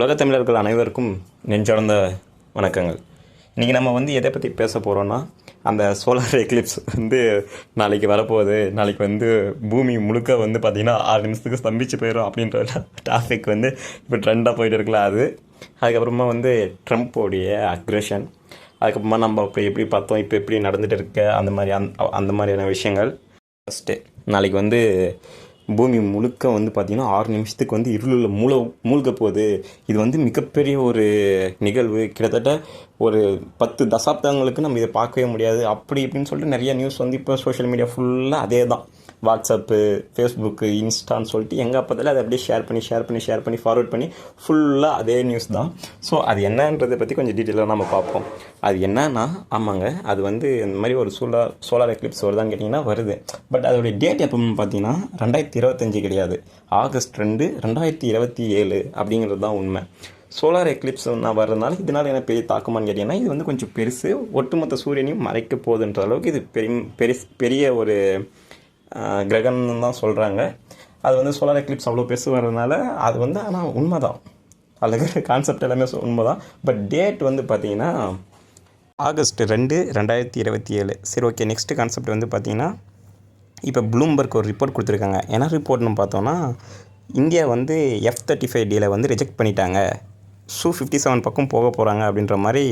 உலகத் தமிழர்கள் அனைவருக்கும் நெஞ்சார்ந்த வணக்கங்கள். இன்றைக்கி நம்ம வந்து எதை பற்றி பேச போகிறோன்னா அந்த சோலார் எக்லிப்ஸ் வந்து நாளைக்கு வரப்போகுது. நாளைக்கு வந்து பூமி முழுக்க வந்து பார்த்திங்கன்னா ஆறு நிமிஷத்துக்கு ஸ்தம்பிச்சு போயிடும் அப்படின்ற டாபிக் வந்து இப்போ ட்ரெண்டாக போயிட்டு இருக்குல்ல அது. அதுக்கப்புறமா வந்து ட்ரம்ப்போடைய அக்ரெஷன் அதுக்கப்புறமா நம்ம இப்போ எப்படி பார்த்தோம் இப்போ எப்படி நடந்துகிட்டு இருக்க அந்த மாதிரி அந் அந்த மாதிரியான விஷயங்கள். ஃபஸ்ட்டு நாளைக்கு வந்து பூமி முழுக்க வந்து பார்த்திங்கன்னா ஆறு நிமிஷத்துக்கு வந்து இருளில் மூழ மூழ்க போகுது இது வந்து மிகப்பெரிய ஒரு நிகழ்வு. கிட்டத்தட்ட ஒரு பத்து தசாப்தங்களுக்கு நம்ம இதை பார்க்கவே முடியாது. அப்படி இப்படின்னு சொல்லிட்டு நிறைய நியூஸ் வந்து இப்போ சோஷியல் மீடியா ஃபுல்லாக அதே தான் வாட்ஸ்அப்பு ஃபேஸ்புக்கு இன்ஸ்டான்னு சொல்லிட்டு எங்கே அப்போதில் அதை அப்படியே ஷேர் பண்ணி ஷேர் பண்ணி ஷேர் பண்ணி ஃபார்வர்ட் பண்ணி ஃபுல்லாக அதே நியூஸ் தான். ஸோ அது என்னன்றதை பற்றி கொஞ்சம் டீட்டெயிலாக நம்ம பார்ப்போம். அது என்னன்னா ஆமாங்க அது வந்து இந்த மாதிரி ஒரு சோலார் சோலார் எக்லிப்ஸ் வருதான்னு கேட்டிங்கன்னா வருது. பட் அதோடைய டேட் எப்போன்னு பார்த்தீங்கன்னா ரெண்டாயிரத்தி இருபத்தஞ்சு கிடையாது. ஆகஸ்ட் ரெண்டு ரெண்டாயிரத்தி இருபத்தி ஏழு அப்படிங்கிறது தான் உண்மை. சோலார் எக்லிப்ஸ் நான் வர்றதுனால இதனால் என்ன பெரிய தாக்கமானு கேட்டிங்கன்னா இது வந்து கொஞ்சம் பெருசு. ஒட்டுமொத்த சூரியனையும் மறைக்க போகுதுன்ற அளவுக்கு இது பெரிய பெருஸ் பெரிய ஒரு ஆஹ், கிரகணம்னு தான் சொல்கிறாங்க அது வந்து சோலார் எக்லிப்ஸ் அவ்வளோ பெருசு வர்றதுனால அது வந்து ஆனால் உண்மை தான் அதில் இருக்கிற கான்செப்ட் எல்லாமே உண்மை தான் பட் டேட் வந்து பார்த்தீங்கன்னா ஆகஸ்ட் ரெண்டு ரெண்டாயிரத்தி இருபத்தி ஏழு. சரி ஓகே நெக்ஸ்ட் கான்செப்ட் வந்து பார்த்தீங்கன்னா இப்போ ப்ளூம்பர்க் ஒரு ரிப்போர்ட் கொடுத்துருக்காங்க. என்ன ரிப்போர்ட்னு பார்த்தோன்னா இந்தியா வந்து எஃப் தேர்ட்டி ஃபைவ் டீலை வந்து ரிஜெக்ட் பண்ணிட்டாங்க. சூ ஃபிஃப்டி செவன் பக்கம் போக போகிறாங்க அப்படின்ற மாதிரி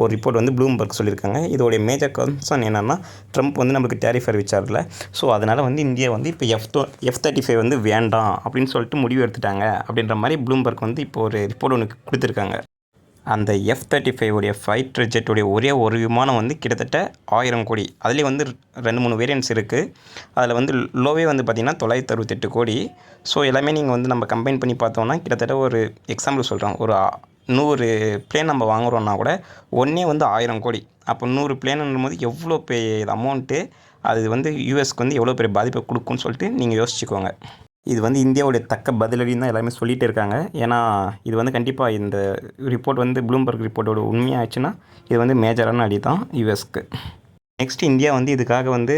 ஒரு ரிப்போர்ட் வந்து ப்ளூம்பர்க் சொல்லியிருக்காங்க. இதோடைய மேஜர் கன்சர்ன் என்னென்னா ட்ரம்ப் வந்து நம்மளுக்கு டேரிஃப் அறிவிச்சார்ல. ஸோ அதனால் வந்து இந்தியா வந்து இப்போ எஃப் எஃப் தேர்ட்டி ஃபைவ் வந்து வேண்டாம் அப்படின்னு சொல்லிட்டு முடிவு எடுத்துட்டாங்க அப்படின்ற மாதிரி ப்ளூம்பர்க் வந்து இப்போ ஒரு ரிப்போர்ட் ஒன்று கொடுத்துருக்காங்க. அந்த எஃப் தேர்ட்டி ஃபைவ் உடைய ஃபைட்டர் ஜெட்டுடைய ஒரே ஒரு விமானம் வந்து கிட்டத்தட்ட ஆயிரம் கோடி. அதுலேயே வந்து ரெண்டு மூணு வேரியன்ட்ஸ் இருக்குது அதில் வந்து லோவே வந்து பார்த்திங்கன்னா தொள்ளாயிரத்தி அறுபத்தெட்டு கோடி. ஸோ எல்லாமே நீங்கள் வந்து நம்ம கம்பைன் பண்ணி பார்த்தோம்னா கிட்டத்தட்ட ஒரு எக்ஸாம்பிள் சொல்கிறோம் ஒரு நூறு பிளேன் நம்ம வாங்குறோன்னா கூட ஒன்றே வந்து ஆயிரம் கோடி. அப்போ நூறு பிளேனுன்னும் போது எவ்வளோ பெரிய அமௌண்ட்டு அது வந்து யூஎஸ்க்கு வந்து எவ்வளோ பெரிய பாதிப்பை கொடுக்குன்னு சொல்லிட்டு நீங்கள் யோசிச்சுக்கோங்க. இது வந்து இந்தியாவுடைய தக்க பதிலடின்னு தான் எல்லாருமே சொல்லிகிட்டே இருக்காங்க. ஏன்னா இது வந்து கண்டிப்பாக இந்த ரிப்போர்ட் வந்து ப்ளூம்பர்க் ரிப்போர்ட்டோட உண்மையாகிடுச்சுன்னா இது வந்து மேஜரான அடி தான் யூஎஸ்க்கு நெக்ஸ்ட் இந்தியா வந்து இதுக்காக வந்து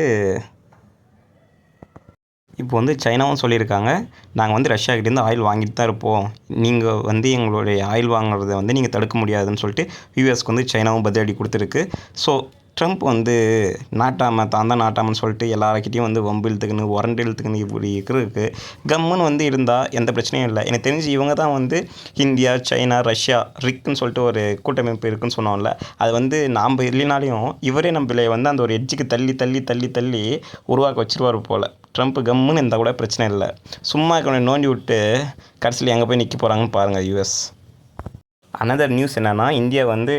இப்போ வந்து சைனாவும் சொல்லியிருக்காங்க. நாங்கள் வந்து ரஷ்யாக்கிட்டேருந்து ஆயில் வாங்கிட்டு தான் இருப்போம். நீங்கள் வந்து எங்களுடைய ஆயில் வாங்குறத வந்து நீங்கள் தடுக்க முடியாதுன்னு சொல்லிட்டு யூஎஸ்க்கு வந்து சைனாவும் பதிலடி கொடுத்துருக்கு. ஸோ ட்ரம்ப் வந்து நாட்டாமல் தான் தான் நாட்டாமன்னு சொல்லிட்டு எல்லாருக்கிட்டையும் வந்து வம்பு இழுத்துக்குன்னு உரண்டு இழுத்துக்கணும் இப்படி இருக்கிறதுக்கு கம்முன்னு வந்து இருந்தால் எந்த பிரச்சனையும் இல்லை. எனக்கு தெரிஞ்சு இவங்க தான் வந்து இந்தியா சைனா ரஷ்யா ரிக்குன்னு சொல்லிட்டு ஒரு கூட்டமைப்பு இருக்குன்னு சொன்னோம்ல. அது வந்து நாம் இல்லைனாலையும் இவரே நம்மளை வந்து அந்த ஒரு எட்ஜுக்கு தள்ளி தள்ளி தள்ளி தள்ளி உருவாக்க வச்சிருவார் போல். ட்ரம்ப் கம்முன்னு இருந்தால் கூட பிரச்சனை இல்லை. சும்மா இருக்கவனை நோண்டி விட்டு கடைசியில் எங்கே போய் நிற்க போகிறாங்கன்னு பாருங்கள் யூஎஸ் அனதர் நியூஸ் என்னென்னா இந்தியா வந்து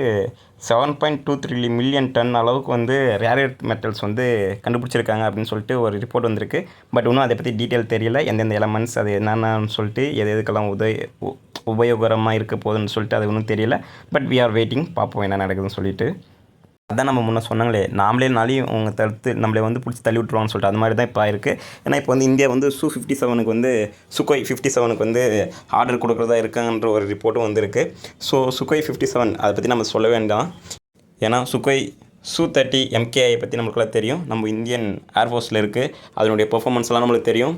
seven point two three million ton அளவுக்கு வந்து ரேர் எர்த் மெட்டல்ஸ் வந்து கண்டுபிடிச்சிருக்காங்க அப்படின்னு சொல்லிட்டு ஒரு ரிப்போர்ட் வந்திருக்கு. பட் இன்னும் அதை பற்றி டீட்டெயில் தெரியல. எந்தெந்த எலமெண்ட்ஸ் அது என்னென்னு சொல்லிட்டு எது எதுக்கெல்லாம் உதவி உ- உபயோகரமாக இருக்க போகுதுன்னு சொல்லிட்டு அது ஒன்றும் தெரியல. பட் வி ஆர் வெயிட்டிங் பார்ப்போம் என்ன நடக்குதுன்னு சொல்லிட்டு. அதான் நம்ம முன்ன சொன்னாங்களே நாமளே நாளையும் அவங்க தடுத்து நம்மளை வந்து பிடிச்சி தள்ளி விட்ருவான்னு சொல்லிட்டு அது மாதிரி தான் இப்போ இருக்குது ஏன்னா இப்போ வந்து இந்தியா வந்து சூ ஃபிஃப்டி செவனுக்கு வந்து சுக்கோய் ஃபிஃப்டி செவனுக்கு வந்து ஆர்டர் கொடுக்குறதா இருக்காங்கன்ற ஒரு ரிப்போர்ட்டும் வந்திருக்கு. ஸோ சுக்கோய் ஃபிஃப்டி செவன் அதை பற்றி நம்ம சொல்ல வேண்டாம். ஏன்னா சுக்கோய் சூ தேர்ட்டி எம்கேஐ பற்றி நம்மளுக்குலாம் தெரியும். நம்ம இந்தியன் ஏர்ஃபோர்ஸில் இருக்குது அதனுடைய பெர்ஃபார்மன்ஸ்லாம் நம்மளுக்கு தெரியும்.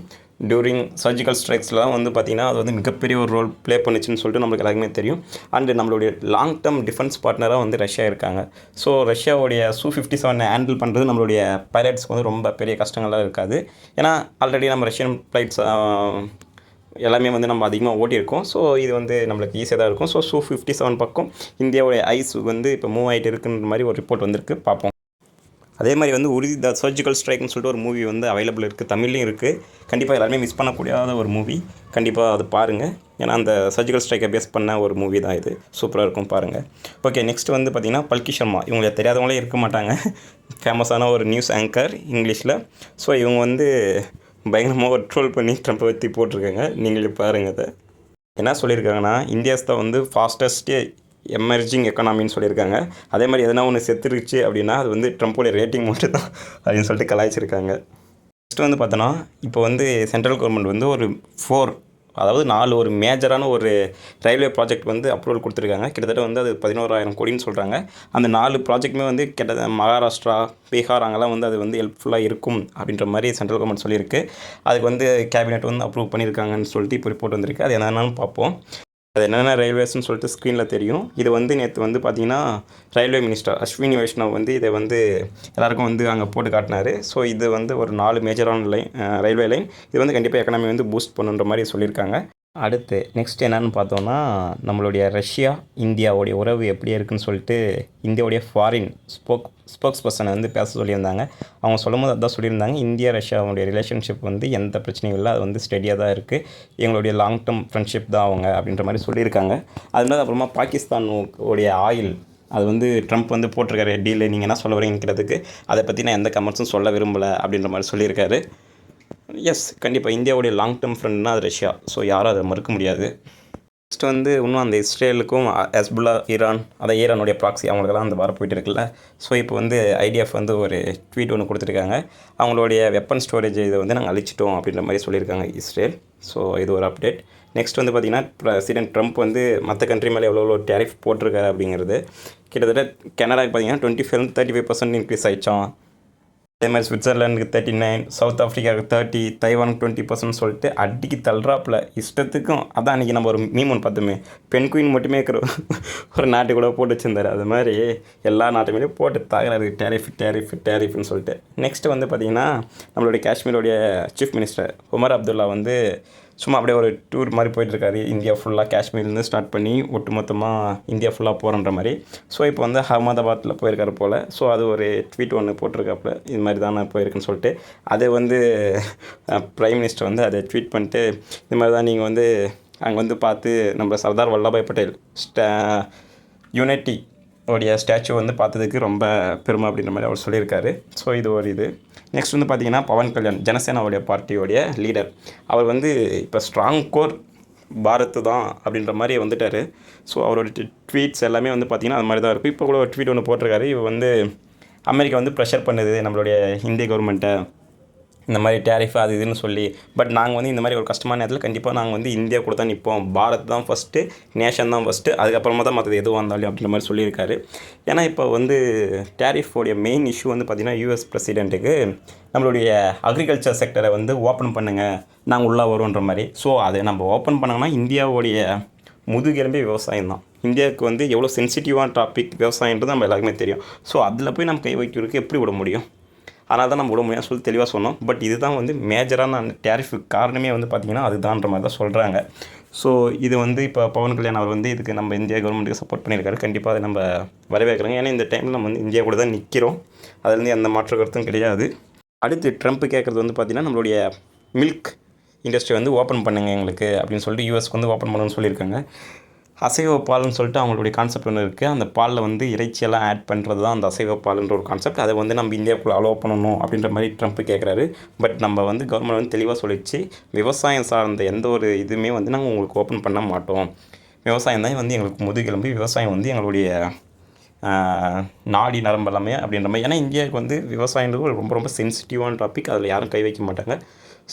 டியூரிங் சர்ஜிக்கல் ஸ்ட்ரைக்ஸ்லாம் வந்து பார்த்திங்கன்னா அது வந்து மிகப்பெரிய ஒரு ரோல் ப்ளே பண்ணுச்சுன்னு சொல்லிட்டு நம்மளுக்கு எல்லாருக்குமே தெரியும். அண்டு நம்மளுடைய லாங் டேர்ம் டிஃபென்ஸ் பார்ட்னராக வந்து ரஷ்யா இருக்காங்க. ஸோ ரஷ்யாவுடைய சூ ஃபிஃப்டி செவனை ஹேண்டில் பண்ணுறது நம்மளுடைய பைலட்ஸ்க்கு வந்து ரொம்ப பெரிய கஷ்டங்கள்லாம் இருக்காது. ஏன்னா ஆல்ரெடி நம்ம ரஷ்யன் ஃப்ளைட்ஸ் எல்லாமே வந்து நம்ம அதிகமாக ஓட்டியிருக்கோம் ஸோ இது வந்து நம்மளுக்கு ஈஸியாக தான் இருக்கும். ஸோ சூ ஃபிஃப்டி செவன் பக்கம் இந்தியாவுடைய ஐஸ் வந்து இப்போ மூவ் ஆகிட்டு இருக்குன்ற மாதிரி ஒரு ரிப்போர்ட் வந்திருக்கு. பார்ப்போம் அதே மாதிரி வந்து உறுதி த சர்ஜிக்கல் ஸ்ட்ரைக்னு சொல்லிட்டு ஒரு மூவி வந்து அவைலபிள் இருக்குது தமிழ்லையும் இருக்குது கண்டிப்பாக எல்லாருமே மிஸ் பண்ணக்கூடியாத ஒரு மூவி கண்டிப்பாக அது பாருங்கள் ஏன்னா அந்த சர்ஜிக்கல் ஸ்ட்ரைக்கை பேஸ் பண்ண ஒரு மூவி தான் இது. சூப்பராக இருக்கும் பாருங்கள் ஓகே நெக்ஸ்ட் வந்து பார்த்திங்கன்னா பல்கி சர்மா. இவங்களை தெரியாதவங்களே இருக்க மாட்டாங்க. ஃபேமஸான ஒரு நியூஸ் ஆங்கர் இங்கிலீஷில். ஸோ இவங்க வந்து பயங்கரமாக ஒரு ட்ரோல் பண்ணி ட்ரம்ப்பை பற்றி போட்டிருக்காங்க. நீங்களே பாருங்கள் அதை. என்ன சொல்லியிருக்காங்கன்னா இந்தியாஸ் தான் வந்து ஃபாஸ்டஸ்ட்டு எமர்ஜிங் எக்கனாமின்னு சொல்லியிருக்காங்க. அதே மாதிரி எதனா ஒன்று செத்துருச்சு அப்படின்னா அது வந்து ட்ரம்ப்போடைய ரேட்டிங் மட்டும் தான் அப்படின்னு சொல்லிட்டு கலாய்ச்சிருக்காங்க. நெக்ஸ்ட் வந்து பார்த்தோன்னா இப்போ வந்து சென்ட்ரல் கவர்மெண்ட் வந்து ஒரு ஃபோர் அதாவது நாலு ஒரு மேஜரான ஒரு ரயில்வே ப்ராஜெக்ட் வந்து அப்ரூவல் கொடுத்துருக்காங்க. கிட்டத்தட்ட வந்து அது பதினோராயிரம் கோடின்னு சொல்கிறாங்க அந்த நாலு ப்ராஜெக்ட்டுமே வந்து கிட்ட மகாராஷ்டிரா பீகார் அங்கெல்லாம் வந்து அது வந்து ஹெல்ப்ஃபுல்லாக இருக்கும் அப்படின்ற மாதிரி சென்ட்ரல் கவர்மெண்ட் சொல்லியிருக்கு. அதுக்கு வந்து கேபினெட் வந்து அப்ரூவ் பண்ணியிருக்காங்கன்னு சொல்லிட்டு இப்போ ரிப்போர்ட் வந்திருக்கு. அது என்னென்னு பார்ப்போம். அது என்னென்ன ரயில்வேஸ்னு சொல்லிட்டு ஸ்க்ரீனில் தெரியும். இது வந்து நேற்று வந்து பார்த்தீங்கன்னா ரயில்வே மினிஸ்டர் அஸ்வினி வைஷ்ணவ் வந்து இதை வந்து எல்லாருக்கும் வந்து அங்கே போட்டு காட்டினாரு. ஸோ இது வந்து ஒரு நாலு மேஜரான லைன் ரயில்வே லைன் இது வந்து கண்டிப்பாக எக்கனாமி வந்து பூஸ்ட் பண்ணுன்ற மாதிரி சொல்லியிருக்காங்க. அடுத்து நெக்ஸ்ட் என்னென்னு பார்த்தோன்னா நம்மளுடைய ரஷ்யா இந்தியாவுடைய உறவு எப்படி இருக்குன்னு சொல்லிட்டு இந்தியாவுடைய ஃபாரின் ஸ்போக் ஸ்போக்ஸ் பர்சனை வந்து பேச சொல்லியிருந்தாங்க. அவங்க சொல்லும்போது அதான் சொல்லியிருந்தாங்க. இந்தியா ரஷ்யாவுடைய ரிலேஷன்ஷிப் வந்து எந்த பிரச்சனையும் இல்லை. அது வந்து ஸ்டெடியாக தான் இருக்குது எங்களுடைய லாங் டேர்ம் ஃப்ரெண்ட்ஷிப் தான் அவங்க அப்படின்ற மாதிரி சொல்லியிருக்காங்க. அது மாதிரி அப்புறமா பாகிஸ்தான் உடைய ஆயில் அது வந்து ட்ரம்ப் வந்து போட்டிருக்காரு டீல் நீங்கள் என்ன சொல்ல வரீங்கிறதுக்கு அதை பற்றி நான் எந்த கமெண்ட்ஸும் சொல்ல விரும்பலை அப்படின்ற மாதிரி சொல்லியிருக்காரு. எஸ் கண்டிப்பாக இந்தியாவுடைய லாங் டேர்ம் ஃப்ரெண்ட்னா அது ரஷ்யா. ஸோ யாரும் அதை மறுக்க முடியாது. நெக்ஸ்ட் வந்து இன்னும் அந்த இஸ்ரேலுக்கும் அஸ்புல்லா ஈரான் அதான் ஈரானுடைய ப்ராக்ஸி அவங்களுக்கெல்லாம் அந்த வாரம் போயிட்டு இருக்குல்ல. ஸோ இப்போ வந்து ஐடிஎஃப் வந்து ஒரு ட்வீட் ஒன்று கொடுத்துருக்காங்க. அவங்களுடைய வெப்பன் ஸ்டோரேஜ் இதை வந்து நாங்கள் அழிச்சிட்டோம் அப்படின்ற மாதிரி சொல்லியிருக்காங்க இஸ்ரேல். ஸோ இது ஒரு அப்டேட் நெக்ஸ்ட் வந்து பார்த்திங்கன்னா பிரசிடென்ட் ட்ரம்ப் வந்து மற்ற கண்ட்ரி மேலே எவ்வளோ எவ்வளோ டேரிஃப் போட்டிருக்காரு அப்படிங்கிறது. கிட்டத்தட்ட கனடாக்கு பார்த்தீங்கன்னா twenty five thirty five percent increase ஆயிடுச்சான் அதே மாதிரி சுவிட்சர்லாண்டுக்கு தேர்ட்டி நைன் சவுத் ஆஃப்ரிக்காவுக்கு தேர்ட்டி தைவானுக்கு டுவெண்ட்டி பர்சன்ட் சொல்லிட்டு அடிக்கு தள்ளுறாப்புல. இஷ்டத்துக்கும் அதான் அன்றைக்கி நம்ம ஒரு மீம் ஒன்று பார்த்தோமே. பெண் குயின் மட்டுமே இருக்கிற ஒரு நாட்டு கூட போட்டு வச்சிருந்தார். அது மாதிரி எல்லா நாட்டுமே போட்டு தாக்குறாரு டேரிஃப் டேரிஃப் டேரிஃப்னு சொல்லிட்டு. நெக்ஸ்ட்டு வந்து பார்த்திங்கன்னா நம்மளுடைய காஷ்மீருடைய சீஃப் மினிஸ்டர் உமர் அப்துல்லா வந்து சும்மா அப்படியே ஒரு டூர் மாதிரி போயிட்டுருக்காரு. இந்தியா ஃபுல்லாக காஷ்மீர்லேருந்து ஸ்டார்ட் பண்ணி ஒட்டுமொத்தமாக இந்தியா ஃபுல்லாக போகிறன்ற மாதிரி. ஸோ இப்போ வந்து அகமதாபாத்தில் போயிருக்காரு போல். ஸோ அது ஒரு ட்வீட் ஒன்று போட்டிருக்காப்புல. இது மாதிரி தான் நான் போயிருக்குன்னு சொல்லிட்டு. அதை வந்து ப்ரைம் மினிஸ்டர் வந்து அதை ட்வீட் பண்ணிட்டு இது மாதிரி தான் நீங்கள் வந்து அங்கே வந்து பார்த்து நம்ம சர்தார் வல்லபாய் பட்டேல் ஸ்டா யூனிட்டி உடைய ஸ்டாச்சு வந்து பார்த்ததுக்கு ரொம்ப பெருமை அப்படின்ற மாதிரி அவர் சொல்லியிருக்காரு. ஸோ இது ஒரு இது. நெக்ஸ்ட் வந்து பார்த்தீங்கன்னா பவன் கல்யாண் ஜனசேனாவுடைய பார்ட்டியோடைய லீடர் அவர் வந்து இப்போ ஸ்ட்ராங் கோர் பாரத் தான் அப்படின்ற மாதிரி வந்துட்டார். ஸோ அவரோட ட்வீட்ஸ் எல்லாமே வந்து பார்த்திங்கன்னா அது மாதிரி தான் இருக்கும் இப்போ கூட ஒரு ட்வீட் ஒன்று போட்டிருக்காரு. இவர் வந்து அமெரிக்கா வந்து ப்ரெஷர் பண்ணுது நம்மளுடைய இந்திய கவர்மெண்ட்டை இந்த மாதிரி டேரிஃப் அது இதுன்னு சொல்லி. பட் நாங்கள் வந்து இந்த மாதிரி ஒரு கஷ்டமான நேரத்தில் கண்டிப்பாக நாங்கள் வந்து இந்தியா கூட தான் நிற்போம் பாரத் தான் ஃபஸ்ட்டு நேஷன் தான் ஃபஸ்ட்டு அதுக்கப்புறமா தான் மற்றது எதுவாக இருந்தாலும் அப்படின்ற மாதிரி சொல்லியிருக்காரு. ஏன்னா இப்போ வந்து டேரிஃபோடைய மெயின் இஷ்யூ வந்து பார்த்திங்கன்னா யூஎஸ் பிரசிடெண்ட்டுக்கு நம்மளுடைய அக்ரிகல்ச்சர் செக்டரை வந்து ஓப்பன் பண்ணுங்கள் நாங்கள் உள்ளே வருவோன்ற மாதிரி. ஸோ அதை நம்ம ஓப்பன் பண்ணோம்னா இந்தியாவுடைய முதுகெலும்பே விவசாயம் தான். இந்தியாவுக்கு வந்து எவ்வளோ சென்சிட்டிவான டாபிக் விவசாயன்றது நம்ம எல்லாருக்குமே தெரியும். ஸோ அதில் போய் நம்ம கை வைக்கிறதுக்கு எப்படி விட முடியும்? அதனால தான் நம்ம விட சொல்லி தெளிவாக சொன்னோம். பட் இதுதான் வந்து மேஜரான அந்த டேரிஃபுக்கு காரணமே வந்து பார்த்திங்கன்னா அதுதான்ற மாதிரி தான் சொல்கிறாங்க ஸோ இது வந்து இப்போ பவன் கல்யாண் அவர் வந்து இதுக்கு நம்ம இந்தியா கவர்மெண்ட்டுக்கு சப்போர்ட் பண்ணியிருக்காரு. கண்டிப்பாக அதை நம்ம வரவேற்கிறோங்க ஏன்னா இந்த டைமில் நம்ம வந்து இந்தியா கூட தான் நிற்கிறோம் அதுலேருந்து எந்த மாற்று கருத்தும் கிடையாது. அடுத்து ட்ரம்ப் கேட்குறது வந்து பார்த்திங்கன்னா நம்மளுடைய மில்க் இண்டஸ்ட்ரி வந்து ஓப்பன் பண்ணுங்க எங்களுக்கு அப்படின்னு சொல்லிட்டு யூஎஸ்க்கு வந்து ஓப்பன் பண்ணணும்னு சொல்லியிருக்காங்க. அசைவ பால்னு சொல்லிட்டு அவங்களுடைய கான்செப்ட் ஒன்று இருக்குது அந்த பாலில் வந்து இறைச்சியெல்லாம் ஆட் பண்ணுறது தான் அந்த அசைவ பால்ன்ற ஒரு கான்செப்ட் அதை வந்து நம்ம இந்தியாவுக்குள்ளே அலோவ் பண்ணணும் அப்படின்ற மாதிரி ட்ரம்ப் கேட்குறாரு பட் நம்ம வந்து கவர்மெண்ட் வந்து தெளிவாக சொல்லிச்சு. விவசாயம் சார்ந்த எந்த ஒரு இதுவுமே வந்து நாங்கள் உங்களுக்கு ஓப்பன் பண்ண மாட்டோம். விவசாயம் தான் வந்து எங்களுக்கு முதுகெலும்பு விவசாயம் வந்து எங்களுடைய நாடி நரம்பு எல்லாமே அப்படின்ற மாதிரி. ஏன்னா இந்தியாவுக்கு வந்து விவசாயன்றது ஒரு ரொம்ப ரொம்ப சென்சிட்டிவான டாபிக் அதில் யாரும் கை வைக்க மாட்டாங்க.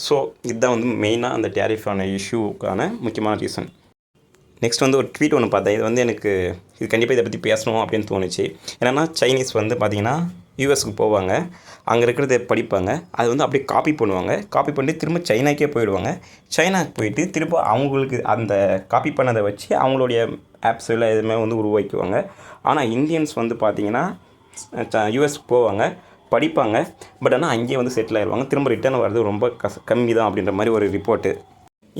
ஸோ இதுதான் வந்து மெயினாக அந்த டேரிஃபான இஷ்யூக்கான முக்கியமான ரீசன் நெக்ஸ்ட் வந்து ஒரு ட்வீட் ஒன்று பார்த்தேன். இது வந்து எனக்கு இது கண்டிப்பாக இதை பற்றி பேசணும் அப்படின்னு தோணுச்சு. என்னென்னா சைனீஸ் வந்து பார்த்திங்கன்னா யூஎஸ்க்கு போவாங்க. அங்கே இருக்கிறத படிப்பாங்க. அது வந்து அப்படியே காப்பி பண்ணுவாங்க. காப்பி பண்ணிட்டு திரும்ப சைனாக்கே போயிடுவாங்க. சைனாக்கு போயிட்டு திரும்ப அவங்களுக்கு அந்த காப்பி பண்ணதை வச்சு அவங்களுடைய ஆப்ஸ் எல்லாம் எதுவுமே வந்து உருவாக்குவாங்க ஆனால் இந்தியன்ஸ் வந்து பார்த்திங்கன்னா யூஎஸ்க்கு போவாங்க. படிப்பாங்க. பட் ஆனால் அங்கேயே வந்து செட்டில் ஆயிடுவாங்க திரும்ப ரிட்டர்ன் வர்றது ரொம்ப கஸ் கம்மி தான் அப்படின்ற மாதிரி ஒரு ரிப்போர்ட்டு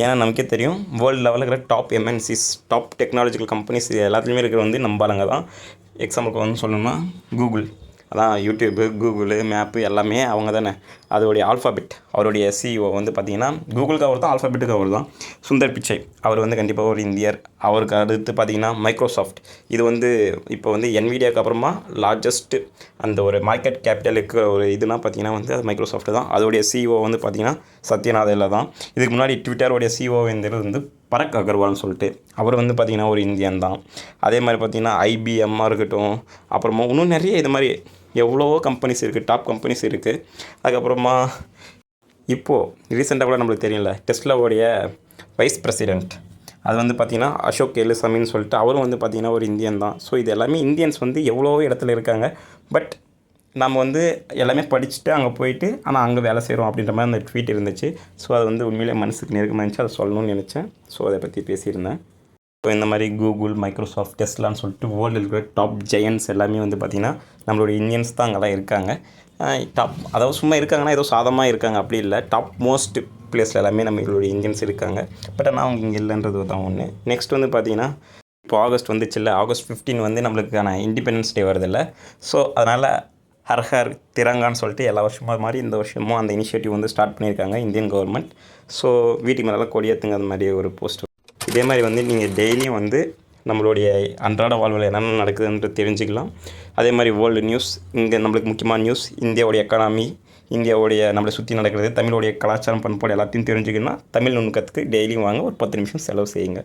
ஏன்னா நமக்கே தெரியும் வேர்ல்டு லெவலில் இருக்கிற top MNCs top technological companies எல்லாத்துலேயுமே இருக்கிற வந்து நம்ம ஆளுங்க தான். எக்ஸாம்பிளுக்கு வந்து சொல்லணும்னா கூகுள் அதான் யூடியூப்பு கூகுளு மேப்பு எல்லாமே அவங்க தானே. அதோடைய ஆல்ஃபாபெட் அவருடைய சிஇஓ வந்து பார்த்திங்கன்னா கூகுளுக்கு அவர் தான் ஆல்ஃபாபெட்டுக்கு அவர் தான். சுந்தர் பிச்சை அவர் வந்து கண்டிப்பாக ஒரு இந்தியர். அவருக்கு அடுத்து பார்த்திங்கன்னா மைக்ரோசாஃப்ட் இது வந்து இப்போ வந்து என்விடியாவுக்கு அப்புறமா லார்ஜஸ்ட்டு அந்த ஒரு மார்க்கெட் கேபிட்டலுக்கு ஒரு இதுனா பார்த்திங்கன்னா வந்து அது மைக்ரோசாஃப்ட் தான். அதோடைய சிஇஓ வந்து பார்த்திங்கன்னா சத்யநாதனில் தான். இதுக்கு முன்னாடி ட்விட்டருடைய சிஇஓ வந்து பரக் அகர்வால்னு சொல்லிட்டு அவர் வந்து பார்த்திங்கன்னா ஒரு இந்தியன் தான். அதே மாதிரி பார்த்திங்கன்னா ஐபிஎம்மாக இருக்கட்டும் அப்புறமா இன்னும் நிறைய இது மாதிரி எவ்வளவோ கம்பெனிஸ் இருக்குது டாப் கம்பெனிஸ் இருக்குது அதுக்கப்புறமா இப்போது ரீசெண்டாக கூட நம்மளுக்கு தெரியல டெஸ்லாவோடைய வைஸ் பிரசிடெண்ட் அது வந்து பார்த்திங்கன்னா அசோக் எலுசாமின்னு சொல்லிட்டு அவரும் வந்து பார்த்திங்கன்னா ஒரு இந்தியன் தான். ஸோ இது எல்லாமே இந்தியன்ஸ் வந்து எவ்வளோ இடத்துல இருக்காங்க. பட் நம்ம வந்து எல்லாமே படிச்சுட்டு அங்கே போயிட்டு ஆனால் அங்கே வேலை செய்கிறோம் அப்படின்ற மாதிரி அந்த ட்வீட் இருந்துச்சு. ஸோ அது வந்து உண்மையிலே மனசுக்கு நெருக்கமாக இருந்துச்சு. அதை சொல்லணும்னு நினச்சேன். ஸோ அதை பற்றி பேசியிருந்தேன். ஸோ இந்த மாதிரி கூகுள் மைக்ரோசாஃப்ட் டெஸ்ட்லான்னு சொல்லிட்டு வேர்ல்டில் இருக்கிற டாப் ஜெயன்ஸ் எல்லாமே வந்து பார்த்திங்கன்னா நம்மளோட இந்தியன்ஸ் தான் அங்கெல்லாம் இருக்காங்க. டாப் அதாவது சும்மா இருக்காங்கன்னா ஏதோ சாதமாக இருக்காங்க. அப்படி இல்லை. டாப் மோஸ்ட் பிளேஸில் எல்லாமே நம்மளுடைய இந்தியன்ஸ் இருக்காங்க. பட் ஆனால் அவங்க இங்கே இல்லைன்றது தான் ஒன்று நெக்ஸ்ட் வந்து பார்த்திங்கன்னா இப்போ ஆகஸ்ட் வந்துச்சுல்ல. ஆகஸ்ட் 15 வந்து நம்மளுக்கான இண்டிபெண்டன்ஸ் டே வருதில்ல. ஸோ அதனால் ஹர் ஹர் திரங்கான்னு சொல்லிட்டு எல்லா வருஷமும் அது மாதிரி இந்த வருஷமும் அந்த இனிஷியேட்டிவ் வந்து ஸ்டார்ட் பண்ணியிருக்காங்க இந்தியன் கவர்மெண்ட் ஸோ வீட்டுக்கு மேலே கொடியேற்றுங்க அந்த மாதிரி ஒரு போஸ்ட் இதே மாதிரி வந்து நீங்கள் டெய்லியும் வந்து நம்மளுடைய அன்றாட வாழ்வில் என்னென்ன நடக்குதுன்றது தெரிஞ்சுக்கலாம். அதே மாதிரி வேர்ல்டு நியூஸ் இங்கே நம்மளுக்கு முக்கியமான நியூஸ் இந்தியாவுடைய எக்கானமி இந்தியாவுடைய நம்மளை சுற்றி நடக்கிறது தமிழுடைய கலாச்சாரம் பண்பாடு எல்லாத்தையும் தெரிஞ்சுக்கணும்னா தமிழ் நுணுக்கத்துக்கு டெய்லியும் வாங்க ஒரு பத்து நிமிஷம் செலவு செய்யுங்க.